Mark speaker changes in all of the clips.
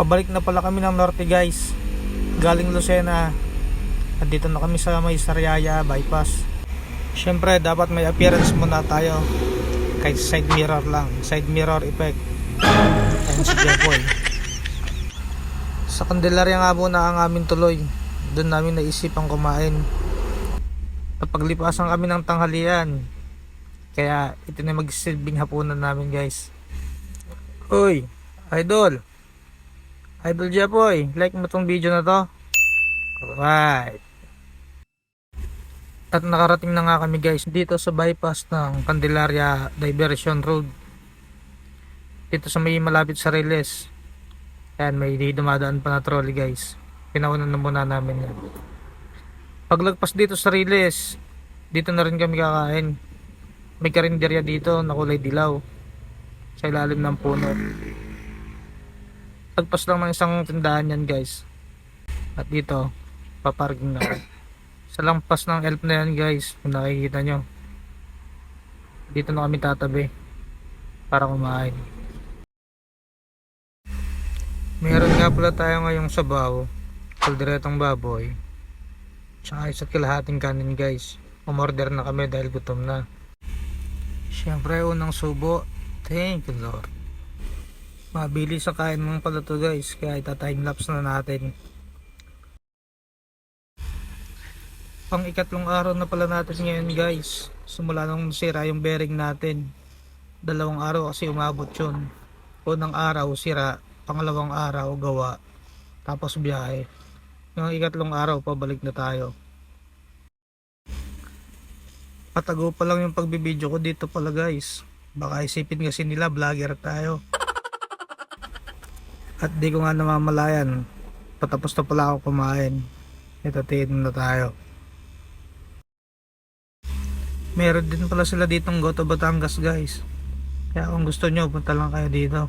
Speaker 1: Pabalik na pala kami ng norte guys. Galing Lucena. At dito na kami sa may Sariaya bypass. Siyempre dapat may appearance muna tayo. Kahit side mirror lang. Side mirror effect. Ayan si Jepoy. Sa Candelaria nga muna ang aming tuloy. Doon namin naisipang kumain. Napaglipasan kami ng tanghalian. Kaya ito na magsilbing hapunan namin guys. Uy, idol. Idol Jepoy, like mo tong video na to. Alright. At nakarating na nga kami guys dito sa bypass ng Candelaria Diversion Road. Dito sa may malapit sa Riles. Ayan, may dumadaan pa na trolley guys. Pinauna na muna namin yan. Paglagpas dito sa Riles, dito na rin kami kakain. May karinderya dito na kulay dilaw. Sa ilalim ng puno. Lagpas lang ng isang tindahan yan guys. At dito, paparking na. Sa lampas ng elf na yan guys, kung nakikita nyo. Dito na kami tatabi. Para kumain. Meron nga pala tayo ngayong sabaw. Kalderetong baboy. Tsaka isa't kalahating kanin guys. Umorder na kami dahil gutom na. Siyempre unang subo. Thank you Lord. Mabilis ang kain mo pala to guys. Kaya ita-time lapse na natin. Pang ikatlong araw na pala natin ngayon guys. Simula nung sira yung bearing natin. Dalawang araw kasi umabot yun. Unang araw sira. Pangalawang araw gawa. Tapos biyahe. Yung ikatlong araw pabalik na tayo. Patago pa lang yung pagbibideo ko dito pala guys. Baka isipin kasi nila vlogger tayo. At di ko nga namamalayan. Patapos na pala ako kumain. Ito tiin na tayo. Meron din pala sila ditong Goto Batangas guys. Kaya kung gusto nyo, punta lang kayo dito.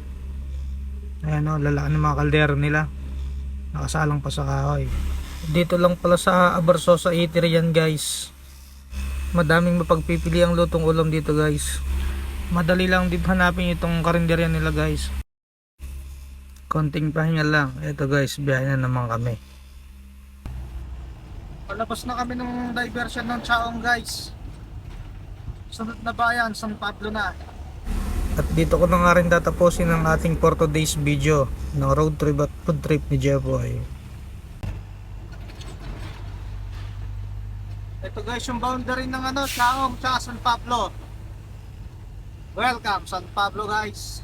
Speaker 1: Ayan o, lalaki ng mga kaldero nila. Nakasalang pa sa kahoy. Dito lang pala sa Abarsosa Eatery yan guys. Madaming mapagpipili ang lutong ulam dito guys. Madali lang din hanapin itong karinderya nila guys. Konting pahinga lang. Ito guys, biyahe na naman kami. Palabas na kami ng diversion ng Chaong guys. Sunod na bayan, San Pablo na. At dito ko na nga rin tatapusin ang ating for today's video ng road trip at food trip ni Jeboy. Ito guys yung boundary ng ano, Chaong tsaka San Pablo. Welcome San Pablo guys.